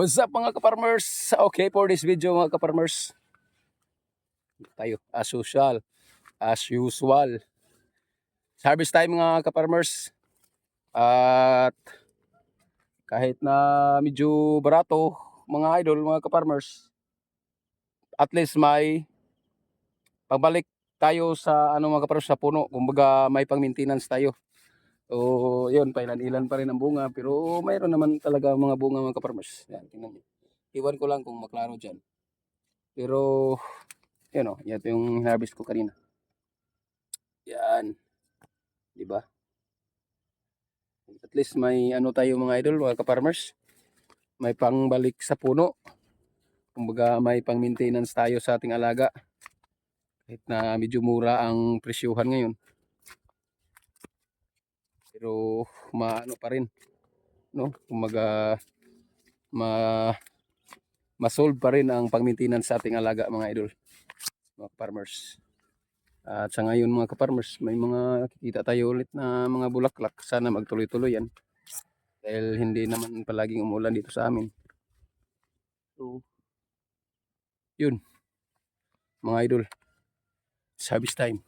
What's up mga kaparmers? Okay for this video mga kaparmers. Tayo as usual. As usual. Harvest time mga kaparmers. At kahit na medyo barato mga idol mga kaparmers. At least may pagbalik tayo sa ano mga kaparmers sa puno. Kumbaga may pang maintenance tayo. So, yun, pailan-ilan pa rin ang bunga. Pero mayroon naman talaga mga bunga mga kaparmers. Yan, tingnan nyo. Iwan ko lang kung maklaro dyan. Pero, yun o, yan yung harvest ko kanina. Yan. Di ba? At least may ano tayo mga idol, mga kaparmers. May pangbalik sa puno. Kumbaga may pang maintenance tayo sa ating alaga. Kahit na medyo mura ang presyuhan ngayon pero maano pa rin no? Kumaga ma ma-solve pa rin ang pag-maintenance sa ating alaga mga idol mga farmers at sa ngayon mga ka-farmers may mga kikita tayo ulit na mga bulaklak. Sana magtuloy-tuloy yan. Dahil hindi naman palaging umulan dito sa amin. So yun mga idol. Service time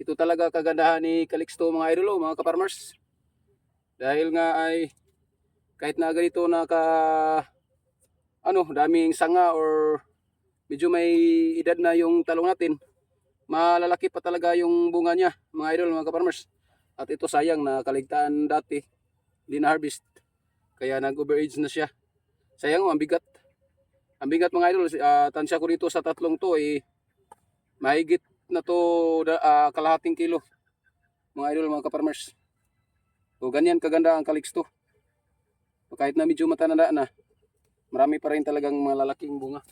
ito talaga kagandahan ni Calixto mga idol oh, mga ka-farmers. Dahil nga ay kahit na ganito naka ano, daming sanga or medyo may edad na yung talong natin, malalaki pa talaga yung bunga niya, mga idol, mga ka-farmers. At ito sayang na kaligtaan dati, hindi na harvest. Kaya nag-overage na siya. Sayang oh, ang bigat. Ang bigat mga idol, uh, tansya ko dito sa tatlong to eh, mahigit na to ah, kalahating kilo. Mga idol, mga kaparmers. So ganyan kaganda ang Calixto. Kahit na medyo matananda na, marami pa rin talagang malalaking bunga.